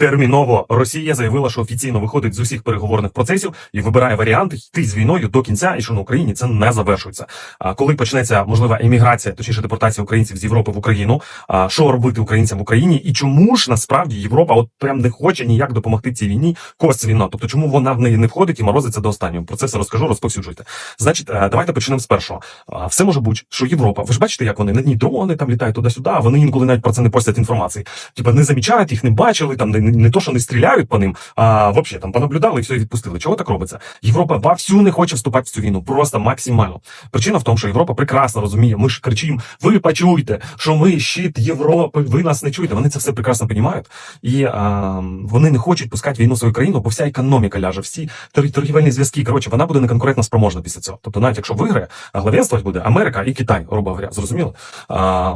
Терміново Росія заявила, що офіційно виходить з усіх переговорних процесів і вибирає варіант йти з війною до кінця, і що на Україні це не завершується. А коли почнеться можлива еміграція, точніше депортація українців з Європи в Україну, а що робити українцям в Україні, і чому ж насправді Європа от прям не хоче ніяк допомогти цій війні, когось війна, тобто чому вона в неї не входить і морозиться до останнього. Про це все розкажу, розповсюджуйте. Значить, е, давайте почнемо з першого. Все може бути, що Європа, ви ж бачите, як вони на дні дрони там літають туди-сюди, вони інколи навіть про це не постять інформації. Типа не замічають, їх не бачили, там не, не то, що не стріляють по ним, а взагалі там понаблюдали і все відпустили. Чого так робиться? Європа вовсю не хоче вступати в цю війну, просто максимально. Причина в тому, що Європа прекрасно розуміє. Ми ж кричимо: ви почуйте, що ми щит Європи, ви нас не чуєте. Вони це все прекрасно розуміють. І а, вони не хочуть пускати війну в свою країну, бо вся економіка ляже, всі тор- торгівельні зв'язки. Коротше, вона буде неконкурентно спроможна після цього. Тобто, навіть якщо виграє, главенствувати буде Америка і Китай, грубо говоря, зрозуміло?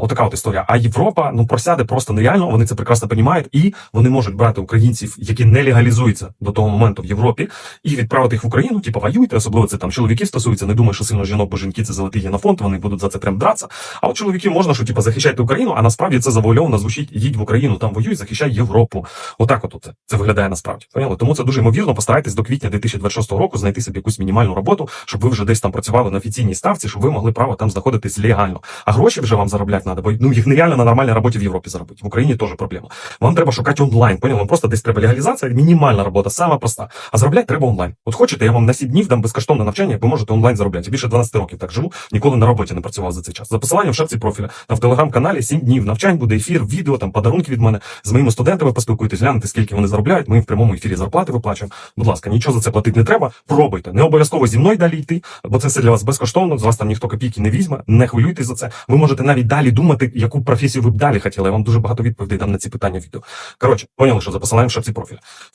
Отака от історія. А Європа ну просяде просто нереально. Вони це прекрасно розуміють, і вони можуть брати українців, які не легалізуються до того моменту в Європі, і відправити їх в Україну. Типу, воюйте, особливо це там чоловіків стосується. Не думаю, що сильно жінок, бо жінки це золотий генофонд, вони будуть за це прям дратися. А от чоловіків можна, що типу, захищайте Україну, а насправді це завуальовано звучить їдь в Україну, там воюй, захищай Європу. Отак от це, це виглядає насправді. Поняли? Тому це дуже ймовірно. Постарайтесь до квітня 2026 року знайти собі якусь мінімальну роботу, щоб ви вже десь там працювали на офіційній ставці, щоб ви могли право там знаходитись легально. А гроші вже вам заробляти треба, бо ну їх нереально на нормальній роботі в Європі заробити. В Україні теж проблема. Вам треба шукати онлайн. Поняли? Просто десь треба легалізація, мінімальна робота, сама проста. А заробляти треба онлайн. От хочете, я вам на 7 днів дам безкоштовне навчання, ви можете онлайн заробляти. Більше 12 років так живу, ніколи на роботі не працював за цей час. За посиланням в шапці профіля там в телеграм-каналі 7 днів навчань буде ефір, відео, там подарунки від мене. З моїми студентами поспілкуйтесь, гляньте, скільки вони заробляють. Ми в прямому ефірі зарплати виплачуємо. Будь ласка, нічого за це платити не треба. Пробуйте. Не обов'язково зі мною далі йти, бо це все для вас безкоштовно. З вас там ніхто копійки не візьме. Не хвилюйтесь за це. Ви можете навіть далі думати, яку професію ви б далі хотіли. Я вам дуже багато відповідей дам на ці питання відео. Коротше, поняли, що за посиланням в шапці.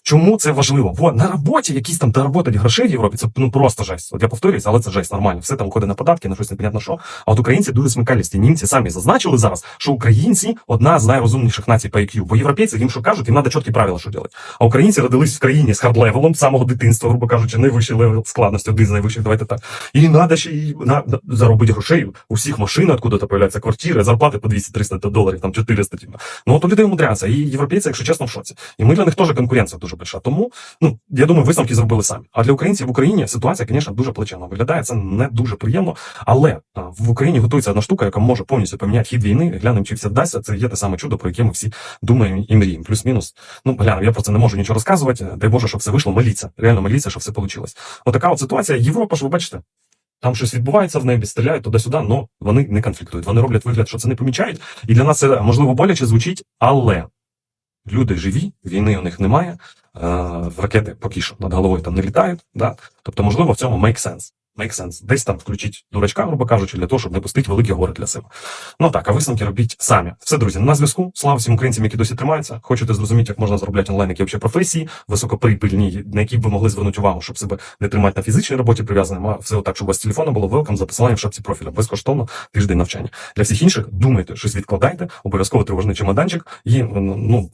Чому це важливо? Бо на роботі якісь там доработать грошей в Європі, це ну просто жесть. От я повторююсь, але це жесть нормально. Все там входить на податки, на щось непонятно що. А от українці дуже смикалісті. Німці самі зазначили зараз, що українці одна з найрозумніших націй по IQ. Бо європейці їм що кажуть, їм треба чіткі правила, що робити. А українці родились в країні з хард-левелом самого дитинства, грубо кажучи, найвищий левел складності, один з найвищих, давайте так. І треба ще й на, на- заробити грошей. У всіх машин, откуда-то появляються квартири, зарплати по 200-300 доларів, там 400, типу. Ну от у людей умудряються. І європейці, якщо чесно, в шоці. І ми для них теж конкуренція дуже большая. Тому, ну, я думаю, висновки зробили самі. А для українців в Україні ситуація, звісно, дуже плачевна. Виглядає це не дуже приємно, але в Україні готується одна штука, яка може повністю поміняти хід війни. Глянемо, чи все вдасться. Це є те саме чудо, про яке ми всі думаємо і мріємо. Плюс-мінус. Ну, глянемо, я про це не можу нічого розказувати. Дай Боже, щоб все вийшло. Моліться. Реально моліться, щоб все вийшло. Отака от ситуація. Європа, ж ви бачите. Там щось відбувається в небі, стріляють туди-сюди, але вони не конфліктують. Вони роблять вигляд, що це не помічають. І для нас це можливо боляче звучить, але люди живі, війни у них немає. Е, ракети поки що над головою там не літають. Да? Тобто, можливо, в цьому make sense. Make sense. Десь там включіть дурачка, грубо кажучи, для того, щоб не пустити великі гори для себе. Ну так, а висновки робіть самі. Все, друзі, на зв'язку. Слава всім українцям, які досі тримаються. Хочете зрозуміти, як можна заробляти онлайн, які взагалі професії, високоприбильні, на які б ви могли звернути увагу, щоб себе не тримати на фізичній роботі прив'язаним, а все отак, щоб у вас телефону було велкам за в шапці профіля. Безкоштовно тиждень навчання. Для всіх інших думайте, щось відкладайте, обов'язково тривожний чемоданчик і ну.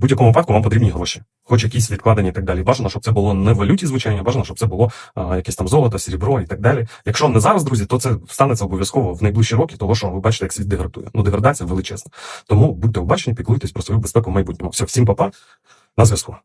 Будь-якому випадку вам потрібні гроші, хоч якісь відкладені і так далі. Бажано, щоб це було не в валюті, звичайно, бажано, щоб це було а, якесь там золото, срібро і так далі. Якщо не зараз, друзі, то це станеться обов'язково в найближчі роки, того що ви бачите, як світ деградує. Ну, деградація величезна. Тому будьте обачні, піклуйтесь про свою безпеку в майбутньому. Все, всім папа, на зв'язку.